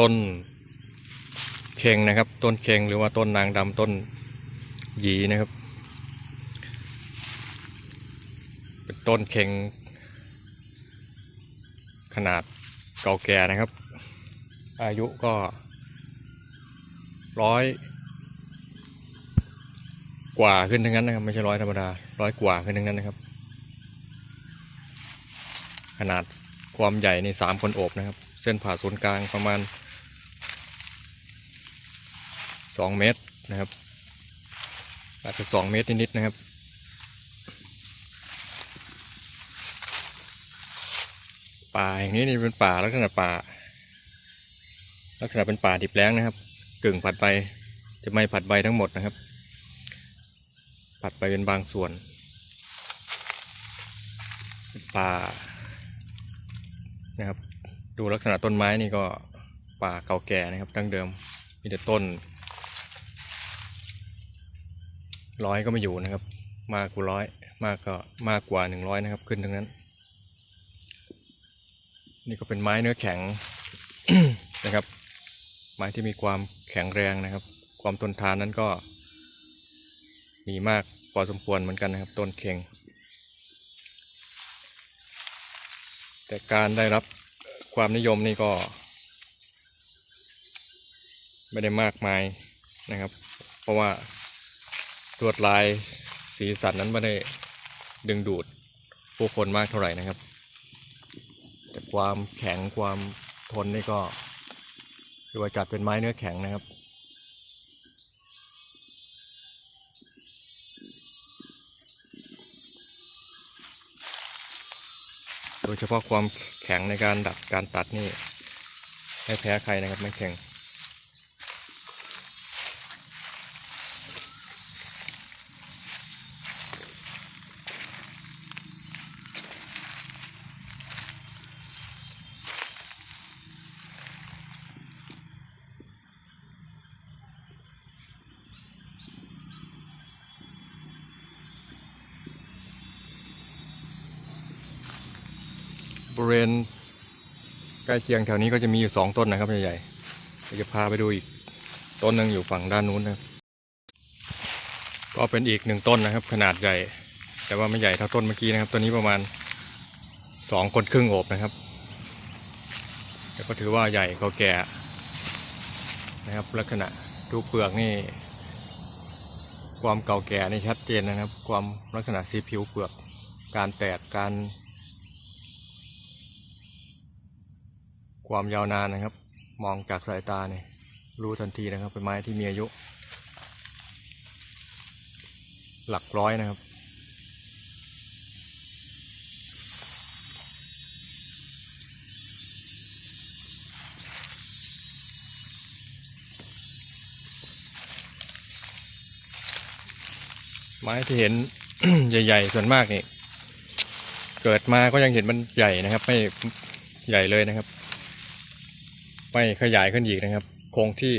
ต้นเคงนะครับ ต้นเคงหรือว่าต้นนางดำต้นหยีนะครับ เป็นต้นเคงขนาดเก่าแก่นะครับ อายุก็ร้อยกว่าขึ้นทั้งนั้นนะครับ ไม่ใช่ร้อยธรรมดาร้อยกว่าขึ้นทั้งนั้นนะครับ ขนาดความใหญ่ในสามคนโอบนะครับ เส้นผ่าศูนย์กลางประมาณ สองเมตรนะครับอาจจะสองเมตรนิดๆนะครับ ป่าแห่งนี้นี่เป็นป่าลักษณะป่า ลักษณะเป็นป่าดิบแล้งนะครับ กึ่งผัดใบจะไม่ผัดใบทั้งหมดนะครับ ผัดใบเป็นบางส่วนป็นป่านะครับ ดูลักษณะต้นไม้นี่ก็ป่าเก่าแก่นะครับ ดั้งเดิมมีแต่ต้น ร้อยก็ไม่อยู่นะครับ มากกว่าร้อยมากก็มากกว่าหนึ่งร้อยนะครับ ขึ้นทั้งนั้น นี่ก็เป็นไม้เนื้อแข็งนะครับ ไม้ที่มีความแข็งแรงนะครับ ความทนทานนั้นก็ มีมากพอสมควรเหมือนกันนะครับ ต้นเค็ง แต่การได้รับความนิยมนี่ก็ ไม่ได้มากมายนะครับ เพราะว่า ลวดลายสีสันนั้นไม่ได้ดึงดูดผู้คนมากเท่าไหร่นะครับ แต่ความแข็งความทนนี่ก็ถือว่าจัดเป็นไม้เนื้อแข็งนะครับ โดยเฉพาะความแข็งในการดัดการตัดนี่ไม่แพ้ใครนะครับไม่แข็ง บริเวณใกล้เคียงแถวนี้ก็จะมีอยู่สองต้นนะครับใหญ่ๆจะพาไปดูอีกต้นหนึ่งอยู่ฝั่งด้านนู้นนะครับก็เป็นอีกหนึ่งต้นนะครับ ขนาดใหญ่ แต่ว่าไม่ใหญ่เท่าต้นเมื่อกี้นะครับ ตัวนี้ประมาณสองคนครึ่งโอบนะครับแต่ก็ถือว่าใหญ่เขาแก่นะครับ ลักษณะดูเปลือกนี่ ความเก่าแก่นี่ชัดเจนนะครับ ความลักษณะสีผิวเปลือก การแตกการ ความยาวนานนะครับ มองจากสายตาเนี่ยรู้ทันทีนะครับ เป็นไม้ที่มีอายุ หลักร้อยนะครับ ไม้ที่เห็นใหญ่ๆ ส่วนมากนี่เกิดมาก็ยังเห็นมันใหญ่นะครับ ไม่ใหญ่เลยนะครับ ไม่ขยายขึ้นอีกนะครับคงที่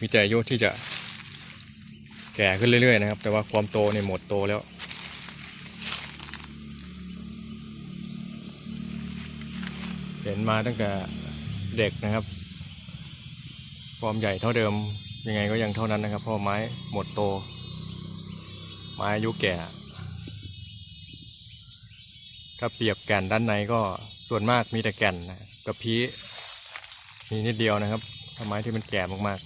มีแต่อายุที่จะแก่ขึ้นเรื่อยๆนะครับ แต่ว่าความโตเนี่ยหมดโตแล้ว เห็นมาตั้งแต่เด็กนะครับ ความใหญ่เท่าเดิมยังไงก็ยังเท่านั้นนะครับเพราะไม้หมดโต ไม้อายุแก่ ถ้าเปรียบแก่นด้านในก็ส่วนมากมีแต่แก่นนะกระพี้ มีนิดเดียวนะครับถ้าไม้ที่มันแก่มาก